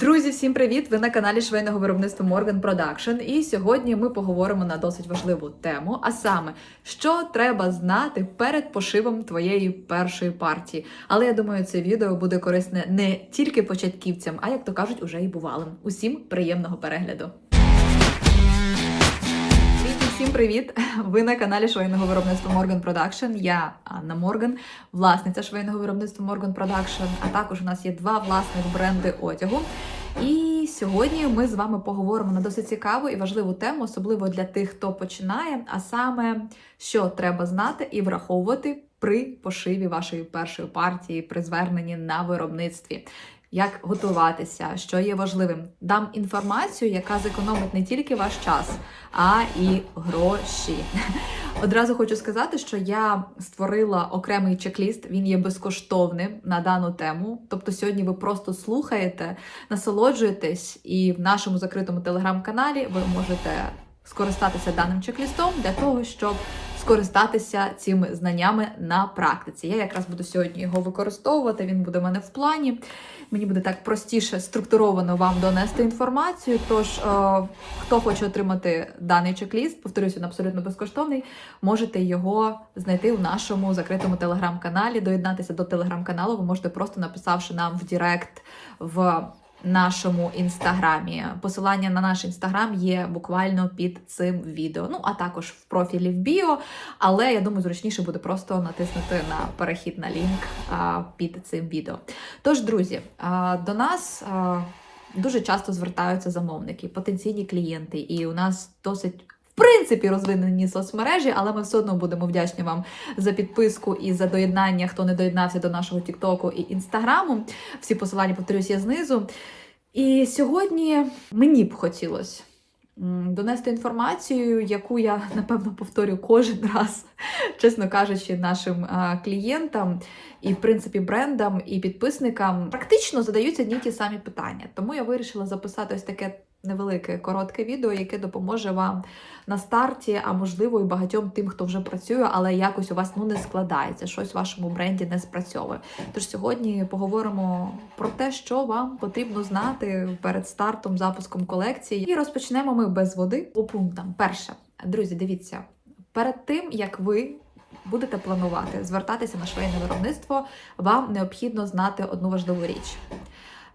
Друзі, всім привіт! Ви на каналі швейного виробництва Morgan Production. І сьогодні ми поговоримо на досить важливу тему, а саме, що треба знати перед пошивом твоєї першої партії. Але я думаю, це відео буде корисне не тільки початківцям, а як то кажуть, уже і бувалим. Усім приємного перегляду! Всім привіт! Ви на каналі швейного виробництва Morgan Production. Я Анна Морган, власниця швейного виробництва Morgan Production, а також у нас є два власних бренди одягу. І сьогодні ми з вами поговоримо на досить цікаву і важливу тему, особливо для тих, хто починає, а саме, що треба знати і враховувати при пошиві вашої першої партії, при зверненні на виробництві. Як готуватися, що є важливим. Дам інформацію, яка зекономить не тільки ваш час, а і гроші. Одразу хочу сказати, що я створила окремий чек-ліст, він є безкоштовним на дану тему. Тобто сьогодні ви просто слухаєте, насолоджуєтесь, і в нашому закритому телеграм-каналі ви можете скористатися даним чек-лістом для того, щоб скористатися цими знаннями на практиці. Я якраз буду сьогодні його використовувати, він буде в мене в плані. Мені буде так простіше структуровано вам донести інформацію. Тож, е, хто хоче отримати даний чек-ліст, повторюся, він абсолютно безкоштовний, можете його знайти в нашому закритому телеграм-каналі. Доєднатися до телеграм-каналу ви можете просто написавши нам в Директ в нашому інстаграмі. Посилання на наш інстаграм є буквально під цим відео. Ну, а також в профілі в біо. Але я думаю, зручніше буде просто натиснути на перехід на лінк а, під цим відео. Тож, друзі, а, до нас. А, Дуже часто звертаються замовники, потенційні клієнти, і у нас досить принципі розвинені соцмережі, але ми все одно будемо вдячні вам за підписку і за доєднання, хто не доєднався до нашого Тіктоку і Інстаграму. Всі посилання, повторюсь, є знизу. І сьогодні мені б хотілося донести інформацію, яку я напевно повторю кожен раз, чесно кажучи, нашим клієнтам і, в принципі, брендам і підписникам практично задаються одні ті самі питання. Тому я вирішила записати ось таке невелике коротке відео, яке допоможе вам на старті, а можливо, і багатьом тим, хто вже працює, але якось у вас ну не складається, щось в вашому бренді не спрацьовує. Тож сьогодні поговоримо про те, що вам потрібно знати перед стартом, запуском колекції. І розпочнемо ми без води по пунктам. Перше, друзі, дивіться, перед тим як ви. Будете планувати звертатися на швейне виробництво, вам необхідно знати одну важливу річ.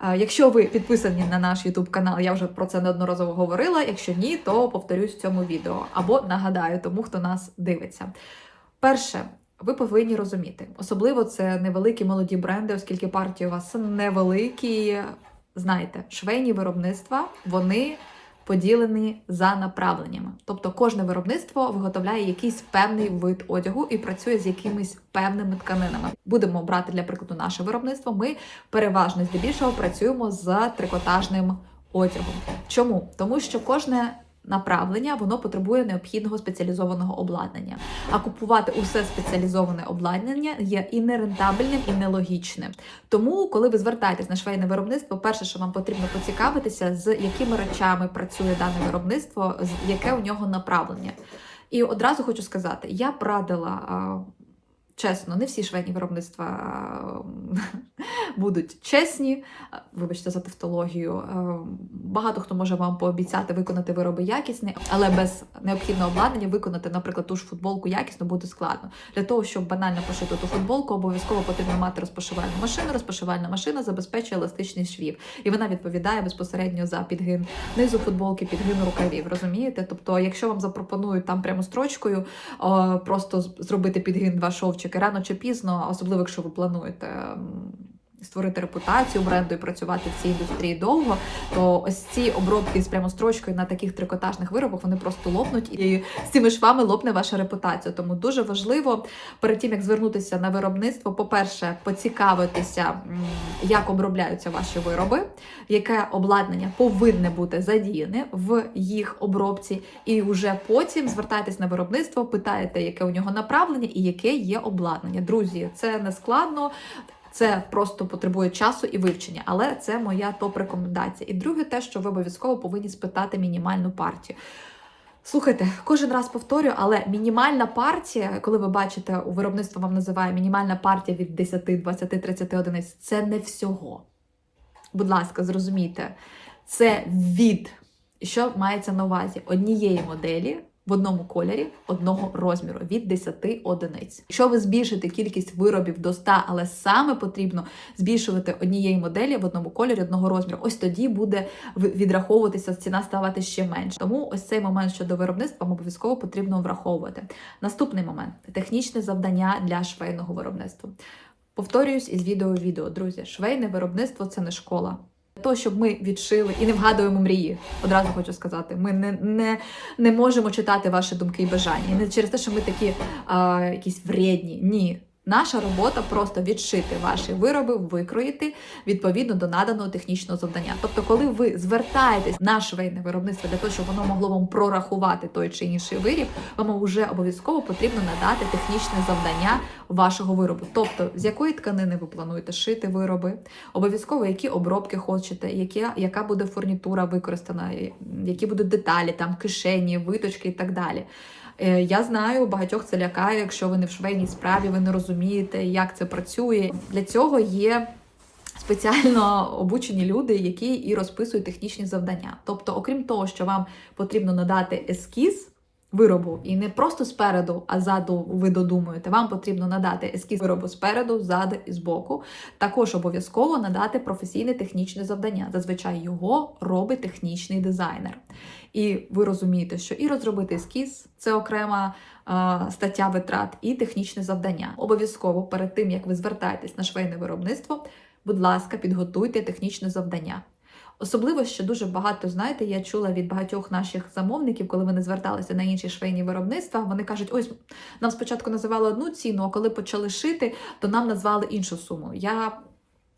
Якщо ви підписані на наш YouTube канал, я вже про це неодноразово говорила. Якщо ні, то повторюсь в цьому відео або нагадаю тому, хто нас дивиться. Перше, ви повинні розуміти, особливо це невеликі молоді бренди, оскільки партії у вас невеликі. Знаєте, швейні виробництва вони поділені за направленнями. Тобто кожне виробництво виготовляє якийсь певний вид одягу і працює з якимись певними тканинами. Будемо брати для прикладу наше виробництво. Ми переважно здебільшого працюємо з трикотажним одягом. Чому? Тому що кожне направлення воно потребує необхідного спеціалізованого обладнання. А купувати усе спеціалізоване обладнання є і нерентабельним, і нелогічним. Тому, коли ви звертаєтесь на швейне виробництво, перше, що вам потрібно поцікавитися, з якими речами працює дане виробництво, яке у нього направлення. І одразу хочу сказати, я б радила. а, Чесно, не всі швейні виробництва будуть чесні, вибачте за тавтологію. Багато хто може вам пообіцяти виконати вироби якісні, але без необхідного обладнання виконати, наприклад, ту ж футболку якісно буде складно. Для того, щоб банально пошити ту футболку, обов'язково потрібно мати розпошивальну машину. Розпошивальна машина забезпечує еластичність швів, і вона відповідає безпосередньо за підгин низу футболки, підгин рукавів. Розумієте? Тобто, якщо вам запропонують там прямо строчкою о, просто зробити підгин два шовчики рано чи пізно, особливо якщо ви плануєте. Створити репутацію бренду і працювати в цій індустрії довго, то ось ці обробки з прямострочкою на таких трикотажних виробах вони просто лопнуть, і з цими швами лопне ваша репутація. Тому дуже важливо перед тим як звернутися на виробництво, по-перше, поцікавитися, як обробляються ваші вироби, яке обладнання повинне бути задіяне в їх обробці, і вже потім звертайтесь на виробництво, питаєте, яке у нього направлення і яке є обладнання. Друзі, це не складно. Це просто потребує часу і вивчення, але це моя топ-рекомендація. І друге, те, що ви обов'язково повинні спитати мінімальну партію. Слухайте, кожен раз повторю, але мінімальна партія, коли ви бачите, у виробництво вам називає мінімальна партія від 10, 20, 30 одиниць, це не всього. будь ласка, зрозумійте, це від, що мається на увазі однієї моделі. В одному кольорі одного розміру від 10 одиниць. Якщо ви збільшите кількість виробів до 100, але саме потрібно збільшувати однієї моделі в одному кольорі одного розміру, ось тоді буде відраховуватися ціна ставати ще менше. Тому ось цей момент щодо виробництва вам обов'язково потрібно враховувати. Наступний момент технічне завдання для швейного виробництва. Повторююсь із відео відео, друзі. Швейне виробництво це не школа. Того, щоб ми відшили і не вгадуємо мрії, одразу хочу сказати. Ми не, не, не можемо читати ваші думки і бажання. І не через те, що ми такі а, якісь вредні. Ні. Наша робота просто відшити ваші вироби, викроїти відповідно до наданого технічного завдання. Тобто, коли ви звертаєтесь на швейне виробництво для того, щоб воно могло вам прорахувати той чи інший виріб, вам вже обов'язково потрібно надати технічне завдання вашого виробу. Тобто, з якої тканини ви плануєте шити вироби, обов'язково які обробки хочете, які, яка буде фурнітура використана, які будуть деталі, там кишені, виточки і так далі. Е, Я знаю, багатьох це лякає, якщо ви не в швейній справі, ви не розумієте, як це працює. Для цього є спеціально обучені люди, які і розписують технічні завдання. Тобто, окрім того, що вам потрібно надати ескіз. Виробу і не просто спереду, а ззаду ви додумуєте. Вам потрібно надати ескіз виробу спереду, ззаду і збоку. Також обов'язково надати професійне технічне завдання. Зазвичай його робить технічний дизайнер. І ви розумієте, що і розробити ескіз це окрема е, стаття витрат, і технічне завдання. Обов'язково перед тим як ви звертаєтесь на швейне виробництво, будь ласка, підготуйте технічне завдання. Особливо, що дуже багато, знаєте, я чула від багатьох наших замовників, коли вони зверталися на інші швейні виробництва, вони кажуть, ось нам спочатку називали одну ціну, а коли почали шити, то нам назвали іншу суму. Я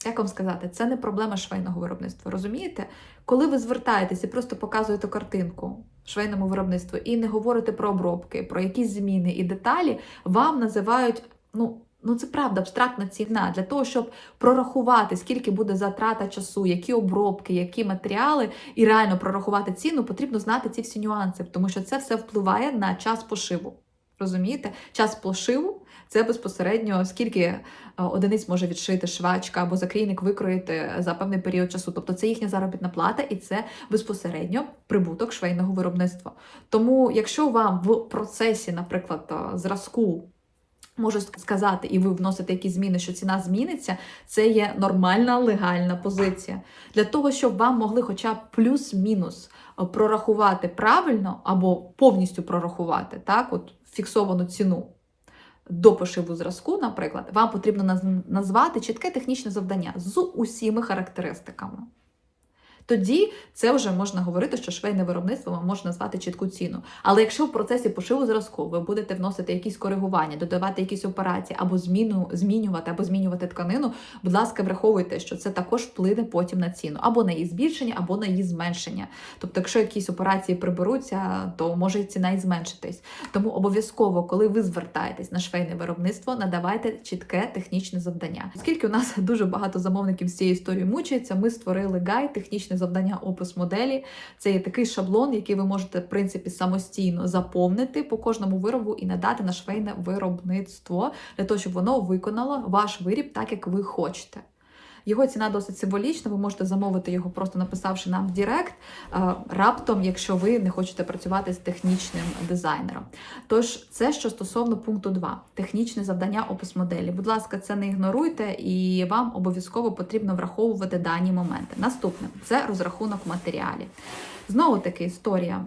як вам сказати, це не проблема швейного виробництва. Розумієте? Коли ви звертаєтесь і просто показуєте картинку швейному виробництву і не говорите про обробки, про якісь зміни і деталі, вам називають, ну. Ну, це правда, абстрактна ціна для того, щоб прорахувати, скільки буде затрата часу, які обробки, які матеріали, і реально прорахувати ціну, потрібно знати ці всі нюанси, тому що це все впливає на час пошиву. Розумієте? Час пошиву це безпосередньо скільки е, одиниць може відшити швачка або закрійник викроїти за певний період часу. Тобто це їхня заробітна плата і це безпосередньо прибуток швейного виробництва. Тому, якщо вам в процесі, наприклад, е, зразку можу сказати, і ви вносите якісь зміни, що ціна зміниться, це є нормальна легальна позиція. Для того, щоб вам могли хоча б плюс-мінус е, прорахувати правильно або повністю прорахувати так, от фіксовану ціну. До пошиву зразку, наприклад, вам потрібно назвати чітке технічне завдання з усіми характеристиками. Тоді це вже можна говорити, що швейне виробництво вам може назвати чітку ціну. Але якщо в процесі пошиву зразку ви будете вносити якісь коригування, додавати якісь операції або зміну змінювати, або змінювати тканину, будь ласка, враховуйте, що це також вплине потім на ціну, або на її збільшення, або на її зменшення. Тобто, якщо якісь операції приберуться, то може і ціна і зменшитись. Тому обов'язково, коли ви звертаєтесь на швейне виробництво, надавайте чітке технічне завдання. Оскільки у нас дуже багато замовників з цією історією мучаються, ми створили гайд, технічне завдання, опис моделі. Це є такий шаблон, який ви можете в принципі самостійно заповнити по кожному виробу і надати на швейне виробництво для того, щоб воно виконало ваш виріб так, як ви хочете. Його ціна досить символічна. Ви можете замовити його, просто написавши нам в Директ, е, раптом, якщо ви не хочете працювати з технічним дизайнером. Тож, це що стосовно пункту 2. технічне завдання, опис моделі. Будь ласка, це не ігноруйте, і вам обов'язково потрібно враховувати дані моменти. Наступне це розрахунок матеріалів. Знову таки історія.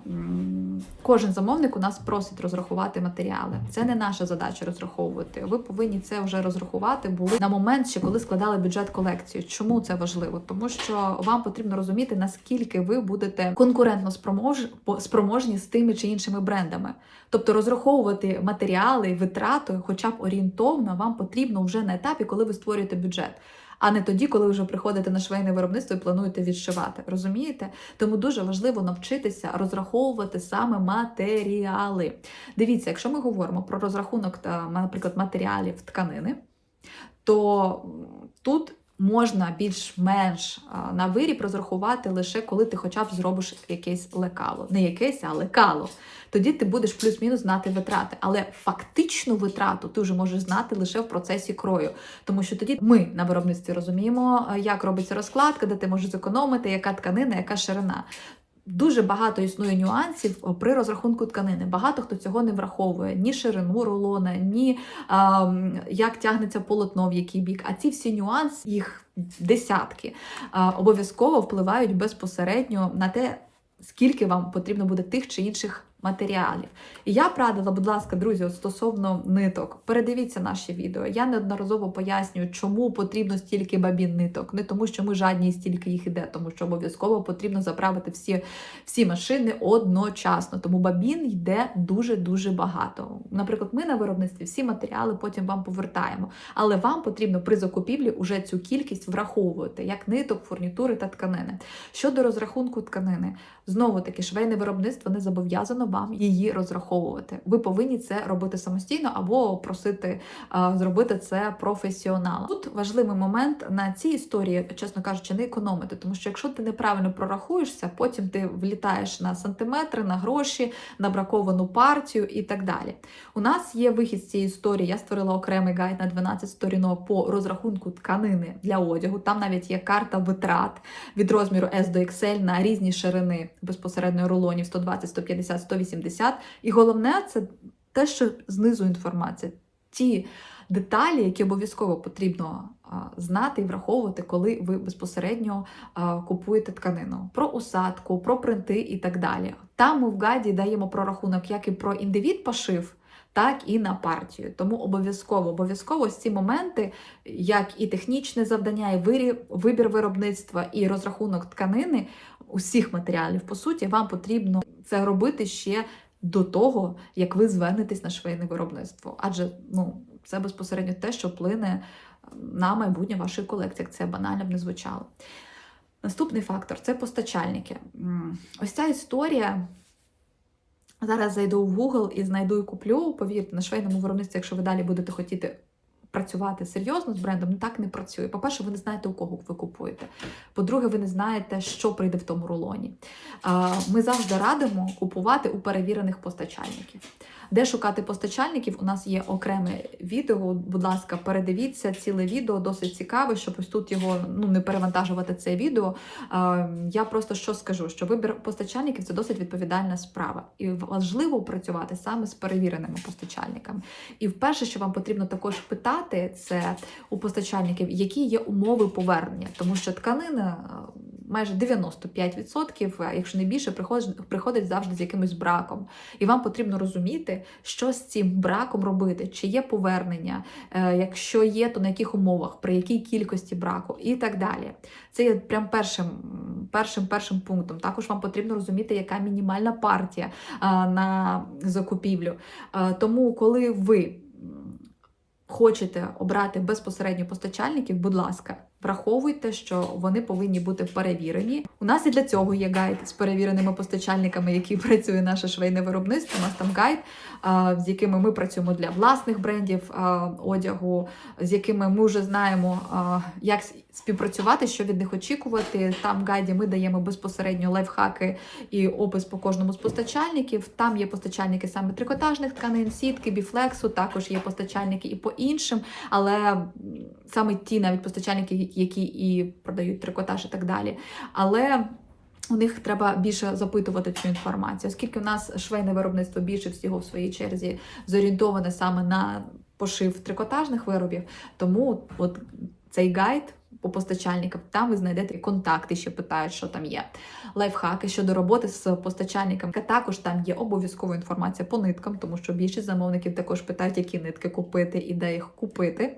Кожен замовник у нас просить розрахувати матеріали. Це не наша задача розраховувати. Ви повинні це вже розрахувати були на момент, ще коли складали бюджет колекції. Чому це важливо? Тому що вам потрібно розуміти, наскільки ви будете конкурентно спроможні, спроможні з тими чи іншими брендами. Тобто розраховувати матеріали, витрати, хоча б орієнтовно, вам потрібно вже на етапі, коли ви створюєте бюджет а не тоді, коли ви вже приходите на швейне виробництво і плануєте відшивати. Розумієте? Тому дуже важливо навчитися розраховувати саме матеріали. Дивіться, якщо ми говоримо про розрахунок, наприклад, матеріалів тканини, то тут можна більш-менш на виріб розрахувати лише коли ти хоча б зробиш якесь лекало. Не якесь, а лекало. Тоді ти будеш плюс-мінус знати витрати. Але фактичну витрату ти вже можеш знати лише в процесі крою. Тому що тоді ми на виробництві розуміємо, як робиться розкладка, де ти можеш зекономити, яка тканина, яка ширина. Дуже багато існує нюансів при розрахунку тканини. Багато хто цього не враховує ні ширину рулона, ні а, як тягнеться полотно в який бік. А ці всі нюанси, їх десятки, а, обов'язково впливають безпосередньо на те, скільки вам потрібно буде тих чи інших матеріалів. І я б радила, будь ласка, друзі, от стосовно ниток, передивіться наші відео. Я неодноразово пояснюю, чому потрібно стільки бабін ниток. Не тому, що ми жадні і стільки їх іде, тому що обов'язково потрібно заправити всі, всі машини одночасно. Тому бабін йде дуже-дуже багато. Наприклад, ми на виробництві всі матеріали потім вам повертаємо. Але вам потрібно при закупівлі уже цю кількість враховувати, як ниток, фурнітури та тканини. Щодо розрахунку тканини, знову таки швейне виробництво не зобов'язано вам її розраховувати. Ви повинні це робити самостійно або просити а, зробити це професіоналом. Тут важливий момент на цій історії, чесно кажучи, не економити, тому що якщо ти неправильно прорахуєшся, потім ти влітаєш на сантиметри, на гроші, на браковану партію і так далі. У нас є вихід з цієї історії. Я створила окремий гайд на 12 сторінок по розрахунку тканини для одягу. Там навіть є карта витрат від розміру S до XL на різні ширини безпосередньо рулонів 120, 150, 180. І головне це те, що знизу інформація. Ті деталі, які обов'язково потрібно знати і враховувати, коли ви безпосередньо купуєте тканину. Про усадку, про принти і так далі. Там ми в гайді даємо прорахунок як і про індивід пошив, так і на партію. Тому обов'язково, обов'язково ці моменти, як і технічне завдання, і вибір виробництва, і розрахунок тканини усіх матеріалів, по суті, вам потрібно це робити ще до того, як ви звернетесь на швейне виробництво. Адже ну, це безпосередньо те, що вплине на майбутнє вашої колекції, як це банально б не звучало. Наступний фактор це постачальники. Ось ця історія. Зараз зайду в Google і знайду і куплю. Повірте, на швейному виробництві, якщо ви далі будете хотіти працювати серйозно з брендом, ну так не працює. По-перше, ви не знаєте, у кого ви купуєте. По-друге, ви не знаєте, що прийде в тому рулоні. Ми завжди радимо купувати у перевірених постачальників. Де шукати постачальників? У нас є окреме відео. Будь ласка, передивіться ціле відео, досить цікаве, щоб ось тут його ну не перевантажувати це відео. Я просто що скажу, що вибір постачальників це досить відповідальна справа, і важливо працювати саме з перевіреними постачальниками. І вперше, що вам потрібно також питати, це у постачальників, які є умови повернення, тому що тканина. е, Майже 95%, якщо не більше, приходить, приходить завжди з якимось браком. І вам потрібно розуміти, що з цим браком робити, чи є повернення, е, якщо є, то на яких умовах, при якій кількості браку і так далі. Це є прям першим, першим, першим пунктом. Також вам потрібно розуміти, яка мінімальна партія на закупівлю. Тому, коли ви хочете обрати безпосередньо постачальників, будь ласка. Враховуйте, що вони повинні бути перевірені. У нас і для цього є гайд з перевіреними постачальниками, які працює наше швейне виробництво. У нас там гайд, з якими ми працюємо для власних брендів одягу, з якими ми вже знаємо, як співпрацювати, що від них очікувати. Там в гайді ми даємо безпосередньо лайфхаки і опис по кожному з постачальників. Там є постачальники саме трикотажних тканин, сітки, біфлексу, також є постачальники і по іншим, але саме ті навіть постачальники, які і продають трикотаж і так далі. Але у них треба більше запитувати цю інформацію, оскільки у нас швейне виробництво більше всього в своїй черзі зорієнтоване саме на пошив трикотажних виробів, тому от цей гайд по постачальникам, там ви знайдете контакти, ще питають, що там є. Лайфхаки щодо роботи з постачальниками. Також там є обов'язкова інформація по ниткам, тому що більшість замовників також питають, які нитки купити і де їх купити.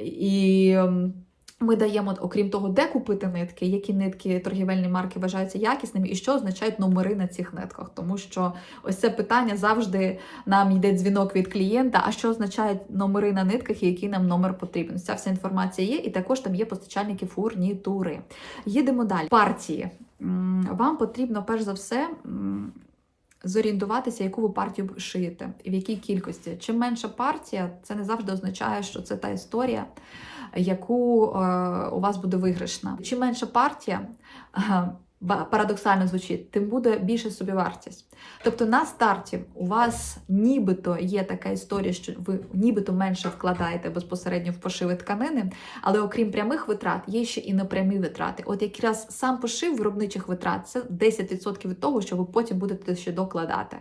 І ем, ми даємо, окрім того, де купити нитки, які нитки торгівельні марки вважаються якісними, і що означають номери на цих нитках. Тому що ось це питання завжди нам йде дзвінок від клієнта. А що означають номери на нитках і який нам номер потрібен? Ця вся інформація є, і також там є постачальники фурнітури. Їдемо далі. Партії. Вам потрібно перш за все. Зорієнтуватися, яку ви партію шиєте і в якій кількості. Чим менша партія, це не завжди означає, що це та історія, яку е, у вас буде виграшна. Чим менша партія, е, парадоксально звучить, тим буде більше собівартість. Тобто на старті у вас нібито є така історія, що ви нібито менше вкладаєте безпосередньо в пошиви тканини, але окрім прямих витрат, є ще і непрямі витрати. От якраз сам пошив виробничих витрат це 10% від того, що ви потім будете ще докладати.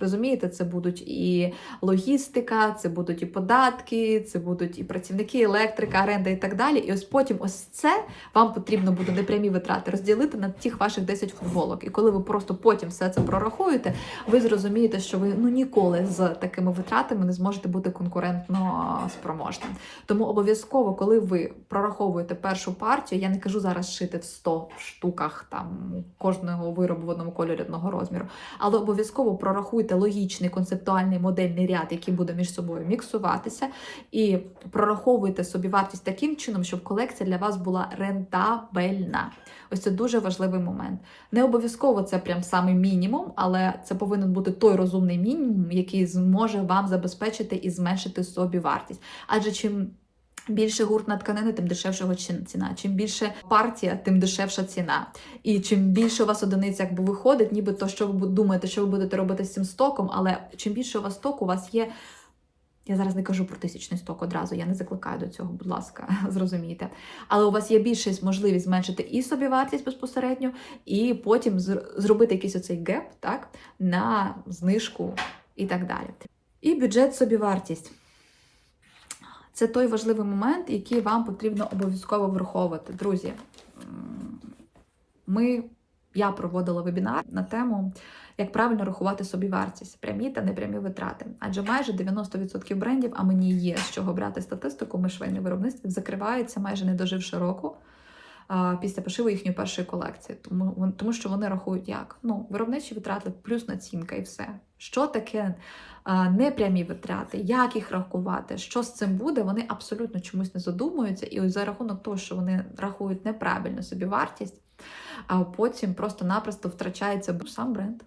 Розумієте, це будуть і логістика, це будуть і податки, це будуть і працівники, електрика, оренда і так далі. І ось потім ось це вам потрібно буде непрямі витрати розділити на тих ваших 10 футболок. І коли ви просто потім все це прорахуєте, ви зрозумієте, що ви ну ніколи з такими витратами не зможете бути конкурентно спроможним. Тому обов'язково, коли ви прораховуєте першу партію, я не кажу зараз шити в 100 штуках там кожного виробу в одному кольорі одного розміру, але обов'язково прорахуйте логічний концептуальний модельний ряд, який буде між собою міксуватися, і прораховуйте собі вартість таким чином, щоб колекція для вас була рентабельна. Ось це дуже важливий момент. Не обов'язково це прям самий мінімум, але це повинен бути той розумний мінімум, який зможе вам забезпечити і зменшити собі вартість. Адже чим Більше гуртна тканини, тим дешевша ціна. Чим більше партія, тим дешевша ціна. І чим більше у вас одиниць якби виходить, ніби то, що ви думаєте, що ви будете робити з цим стоком, але чим більше у вас стоку, у вас є. Я зараз не кажу про тисячний сток одразу, я не закликаю до цього, будь ласка, зрозумійте. Але у вас є більша можливість зменшити і собівартість безпосередньо, і потім зробити якийсь оцей геп так, на знижку і так далі. І бюджет собівартість. Це той важливий момент, який вам потрібно обов'язково враховувати. Друзі, ми, я проводила вебінар на тему, як правильно рахувати собі вартість, прямі та непрямі витрати. Адже майже 90% брендів, а мені є з чого брати статистику, ми швейне виробництво закриваються майже не доживши року. Після пошиву їхньої першої колекції, тому тому що вони рахують як ну виробничі витрати плюс націнка і все. Що таке непрямі витрати, як їх рахувати, що з цим буде, вони абсолютно чомусь не задумуються. І ось за рахунок того, що вони рахують неправильно собі вартість, а потім просто-напросто втрачається сам бренд.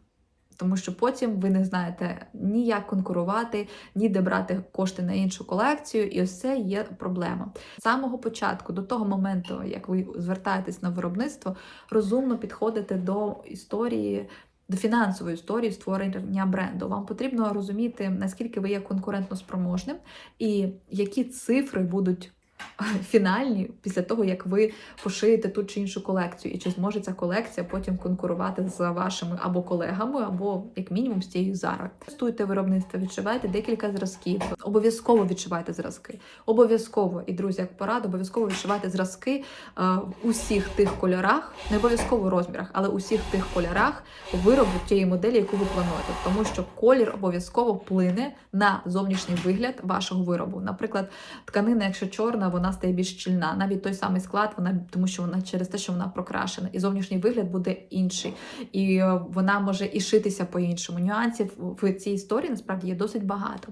Тому що потім ви не знаєте ні як конкурувати, ні де брати кошти на іншу колекцію, і ось це є проблема. З самого початку, до того моменту, як ви звертаєтесь на виробництво, розумно підходите до історії до фінансової історії створення бренду. Вам потрібно розуміти, наскільки ви є конкурентно спроможним і які цифри будуть фінальні після того, як ви пошиєте ту чи іншу колекцію, і чи зможе ця колекція потім конкурувати з вашими або колегами, або як мінімум з цією зараз. Тестуйте виробництво, відшивайте декілька зразків. Обов'язково відшивайте зразки. Обов'язково і друзі, як порада, обов'язково відшивайте зразки в усіх тих кольорах, не обов'язково в розмірах, але усіх тих кольорах виробу тієї моделі, яку ви плануєте, тому що колір обов'язково вплине на зовнішній вигляд вашого виробу. Наприклад, тканина, якщо чорна вона стає більш щільна. Навіть той самий склад, вона тому, що вона через те, що вона прокрашена, і зовнішній вигляд буде інший, і е, вона може і шитися по-іншому. Нюансів в цій історії насправді є досить багато.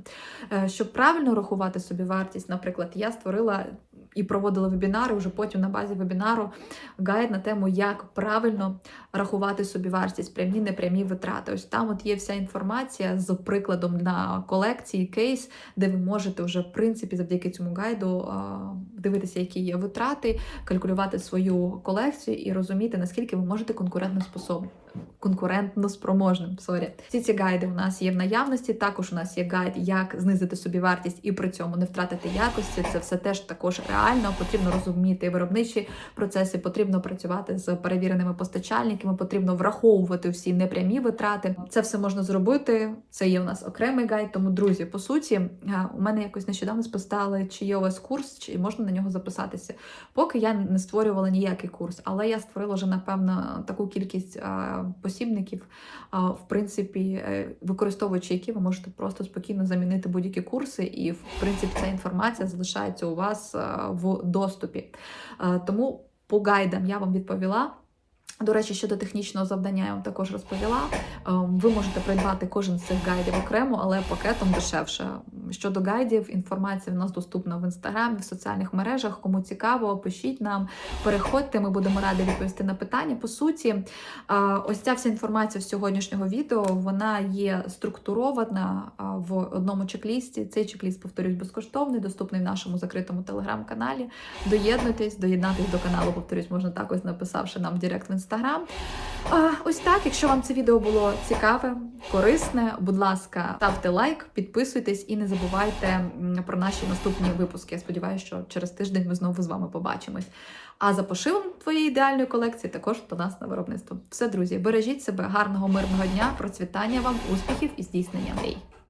Е, щоб правильно рахувати собі вартість, наприклад, я створила і проводила вебінари вже потім на базі вебінару гайд на тему, як правильно рахувати собі вартість, прямі, непрямі витрати. Ось там от є вся інформація з прикладом на колекції, кейс, де ви можете вже в принципі завдяки цьому гайду дивитися, які є витрати, калькулювати свою колекцію і розуміти, наскільки ви можете конкурентно способні. Конкурентно спроможним. Сорі. Всі ці гайди у нас є в наявності. Також у нас є гайд, як знизити собі вартість і при цьому не втратити якості. Це все теж також реально. Потрібно розуміти виробничі процеси, потрібно працювати з перевіреними постачальниками, потрібно враховувати всі непрямі витрати. Це все можна зробити. Це є у нас окремий гайд. Тому, друзі, по суті, у мене якось нещодавно спитали, чи є у вас курс, чи можна на нього записатися. Поки я не створювала ніякий курс, але я створила вже, напевно, таку кількість посібників, в принципі, е, використовуючи які ви можете просто спокійно замінити будь-які курси, і в принципі ця інформація залишається у вас в доступі. Тому по гайдам я вам відповіла. До речі, щодо технічного завдання я вам також розповіла. Ем, Ви можете придбати кожен з цих гайдів окремо, але пакетом дешевше. Щодо гайдів, інформація в нас доступна в інстаграмі, в соціальних мережах. Кому цікаво, пишіть нам, переходьте. Ми будемо раді відповісти на питання. По суті, е, ось ця вся інформація з сьогоднішнього відео вона є структурована е, в одному чек-лісті. Цей чек-ліст, повторюсь, безкоштовний, доступний в нашому закритому телеграм-каналі. Доєднуйтесь, доєднатись до каналу, повторюсь, можна також написавши нам в Директ в інстаграм. Ось так, якщо вам це відео було цікаве, корисне, будь ласка, ставте лайк, підписуйтесь і не забувайте про наші наступні випуски. Я сподіваюся, що через тиждень ми знову з вами побачимось. А за пошивом твоєї ідеальної колекції також до нас на виробництво. Все, друзі, бережіть себе, гарного мирного дня, процвітання вам, успіхів і здійснення мрій.